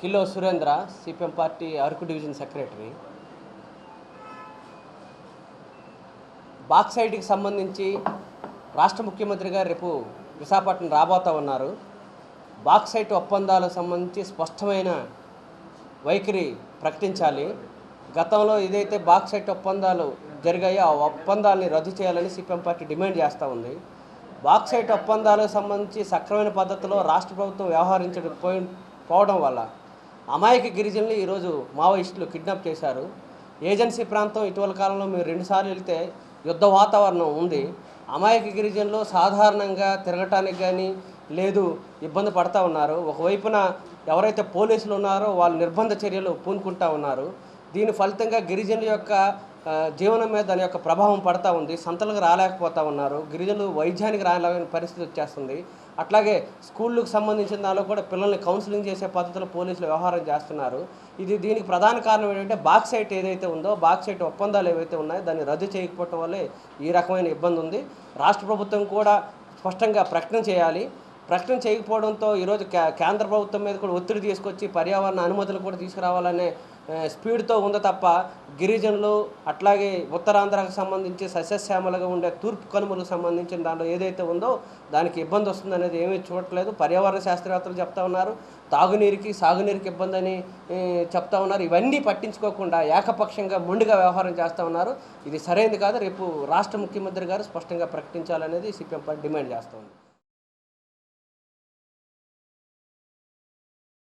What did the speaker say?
Kilo Surendra CPM party Araku division secretary. బాక్సైడ్కి సంబంధించి రాష్ట్ర ముఖ్యమంత్రి గారు రేపు విశాఖపట్నం రాబోతా ఉన్నారు. బాక్సైట్ ఒప్పందాలకు సంబంధించి స్పష్టమైన వైఖరి ప్రకటించాలి. గతంలో ఇదైతే బాక్సైట్ ఒప్పందాలు జరిగాయి. ఆ ఒప్పందాలని రద్దు చేయాలని సిపిఎం పార్టీ డిమాండ్ చేస్తూ ఉంది. బాక్సైట్ ఒప్పందాలకు సంబంధించి సక్రమైన పద్ధతిలో రాష్ట్ర ప్రభుత్వం వ్యవహరించడం పోయి పోవడం వల్ల అమాయక గిరిజనులు ఈరోజు మావోయిస్టులు కిడ్నాప్ చేశారు. ఏజెన్సీ ప్రాంతం ఇటీవల కాలంలో మీరు రెండుసార్లు వెళ్తే యుద్ధ వాతావరణం ఉంది. అమాయక గిరిజనులు సాధారణంగా తిరగటానికి కానీ లేదు ఇబ్బంది పడతా ఉన్నారు. ఒకవైపున ఎవరైతే పోలీసులు ఉన్నారో వాళ్ళు నిర్బంధ చర్యలు పూనుకుంటా ఉన్నారు. దీని ఫలితంగా గిరిజనుల యొక్క జీవనం మీద దాని యొక్క ప్రభావం పడతా ఉంది సంతలకు రాలేకపోతా ఉన్నారు గిరిజనులు వైద్యానికి రాలేని పరిస్థితి వచ్చేస్తుంది. అట్లాగే స్కూళ్ళకు సంబంధించిన దానిలో కూడా పిల్లల్ని కౌన్సిలింగ్ చేసే పద్ధతిలో పోలీసులు వ్యవహారం చేస్తున్నారు. ఇది దీనికి ప్రధాన కారణం ఏంటంటే బాక్సైట్ ఏదైతే ఉందో బాక్సైట్ ఒప్పందాలు ఏవైతే ఉన్నాయో దాన్ని రద్దు చేయకపోవటం వల్లే ఈ రకమైన ఇబ్బంది ఉంది. రాష్ట్ర ప్రభుత్వం కూడా స్పష్టంగా ప్రకటన చేయాలి. ప్రకటన చేయకపోవడంతో ఈరోజు కే- కేంద్ర ప్రభుత్వం మీద కూడా ఒత్తిడి తీసుకొచ్చి పర్యావరణ అనుమతులు కూడా తీసుకురావాలనే స్పీడ్తో ఉంది తప్ప గిరిజనులు అట్లాగే ఉత్తరాంధ్రకు సంబంధించి సస్యశ్యామలుగా ఉండే తూర్పు కనుమలకు సంబంధించిన దాంట్లో ఏదైతే ఉందో దానికి ఇబ్బంది వస్తుంది అనేది ఏమీ చూడట్లేదు. పర్యావరణ శాస్త్రవేత్తలు చెప్తా ఉన్నారు. తాగునీరుకి సాగునీరుకి ఇబ్బంది అని చెప్తా ఉన్నారు. ఇవన్నీ పట్టించుకోకుండా ఏకపక్షంగా మొండిగా వ్యవహారం చేస్తూ ఉన్నారు. ఇది సరైనది కాదు. రేపు రాష్ట్ర ముఖ్యమంత్రి గారు స్పష్టంగా ప్రకటించాలనేది సిపిఎం పార్టీ డిమాండ్ చేస్తూ ఉంది.